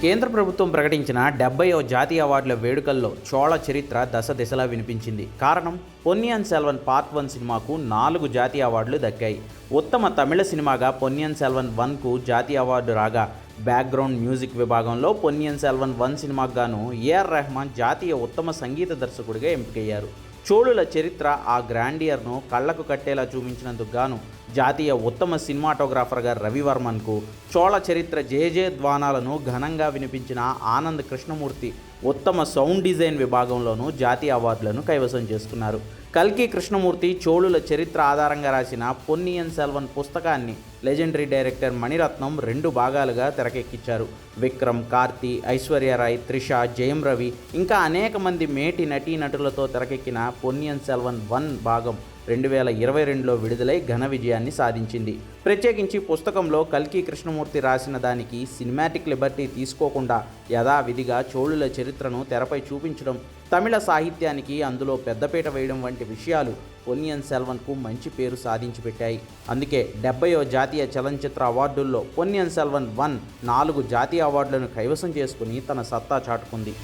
కేంద్ర ప్రభుత్వం ప్రకటించిన డెబ్బయో జాతీయ అవార్డుల వేడుకల్లో చోళ చరిత్ర దశ దిశలా వినిపించింది. కారణం పొన్నియన్ సెల్వన్ పార్ట్ వన్ సినిమాకు నాలుగు జాతీయ అవార్డులు దక్కాయి. ఉత్తమ తమిళ సినిమాగా పొన్నియన్ సెల్వన్ వన్కు జాతీయ అవార్డు రాగా బ్యాక్గ్రౌండ్ మ్యూజిక్ విభాగంలో పొన్నియన్ సెల్వన్ వన్ సినిమాకు గాను ఏఆర్ రెహమాన్ జాతీయ ఉత్తమ సంగీత దర్శకుడిగా ఎంపికయ్యారు. చోళుల చరిత్ర ఆ గ్రాండియర్ను కళ్ళకు కట్టేలా చూపించినందుకు గాను జాతీయ ఉత్తమ సినిమాటోగ్రాఫర్గా రవివర్మన్కు చోళ చరిత్ర జయజయధ్వానాలను ఘనంగా వినిపించిన ఆనంద్ కృష్ణమూర్తి ఉత్తమ సౌండ్ డిజైన్ విభాగంలోనూ జాతీయ అవార్డులను కైవసం చేసుకున్నారు. కల్కి కృష్ణమూర్తి చోళుల చరిత్ర ఆధారంగా రాసిన పొన్నియన్ సెల్వన్ పుస్తకాన్ని లెజెండరీ డైరెక్టర్ మణిరత్నం రెండు భాగాలుగా తెరకెక్కించారు. విక్రమ్ కార్తీ ఐశ్వర్యరాయ్ త్రిష జయం రవి ఇంకా అనేక మంది మేటి నటీనటులతో తెరకెక్కిన పొన్నియన్ సెల్వన్ వన్ భాగం రెండు వేల ఇరవై రెండులో విడుదలై ఘన విజయాన్ని సాధించింది. ప్రత్యేకించి పుస్తకంలో కల్కి కృష్ణమూర్తి రాసిన దానికి సినిమాటిక్ లిబర్టీ తీసుకోకుండా యథావిధిగా చోళుల చరిత్రను తెరపై చూపించడం తమిళ సాహిత్యానికి అందులో పెద్దపీట వేయడం వంటి విషయాలు పొన్నియన్ సెల్వన్కు మంచి పేరు సాధించి పెట్టాయి అందుకే డెబ్బయో జాతీయ చలనచిత్ర అవార్డుల్లో పొన్నియన్ సెల్వన్ వన్ నాలుగు జాతీయ అవార్డులను కైవసం చేసుకుని తన సత్తా చాటుకుంది.